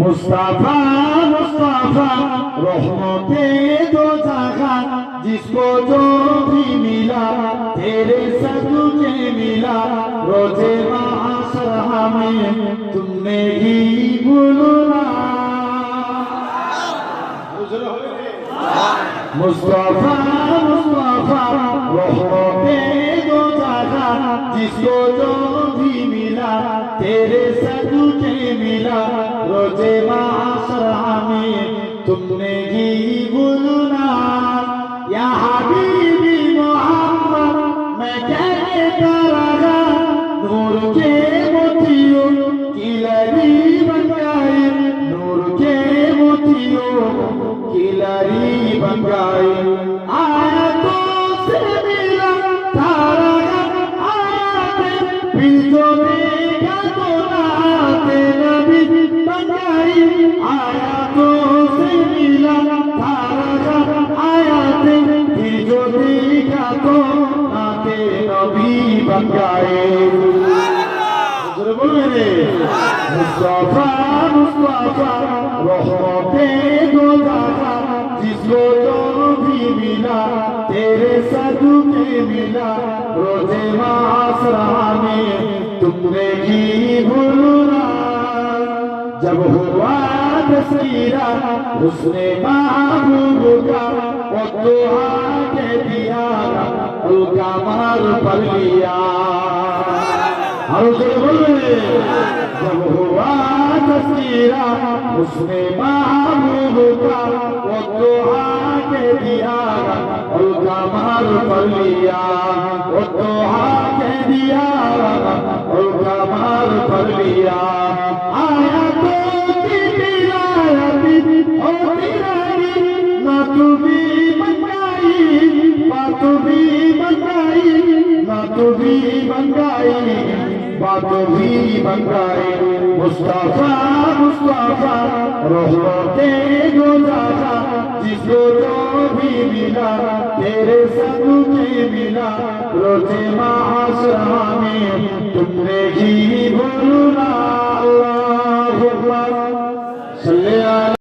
মুস্তাফা মুস্তাফা রহমতে দো জাগা जिसको जो भी मिला तेरे सब के मिला रोजे महासरा में तुमने ही बुलना मुस्तफा भी मिला तेरे सदुके मिला रोजे माशर तुमने ही यहाँ भी भी मोहम्मद मैं कहते रहा नूर के मोतियों की लड़ी बन गए नूर के मोतियों की लड़ी बन गए आए গায়ে বলে মুস্তফা মুস্তফা রহমতে গোদাফা जिसको जो भी मिला तेरे सदू के मिला रोजे जब हुआ बसीरा उसने महबूब का वो दुआ दे दिया मार पर लिया हर तो जब हुआ तस्वीरा उसने महबूब का वो दुआ दे दिया मार पर लिया তুমি বঙ্গাই বাতবি বঙ্গাই বাতবি বঙ্গাই বাতবি বঙ্গাই মুস্তাফা মুস্তাফা রহমতে গোজারা जिसको जो भी मिला तेरे संग में मिला रोजे महाशरा में तुमने ही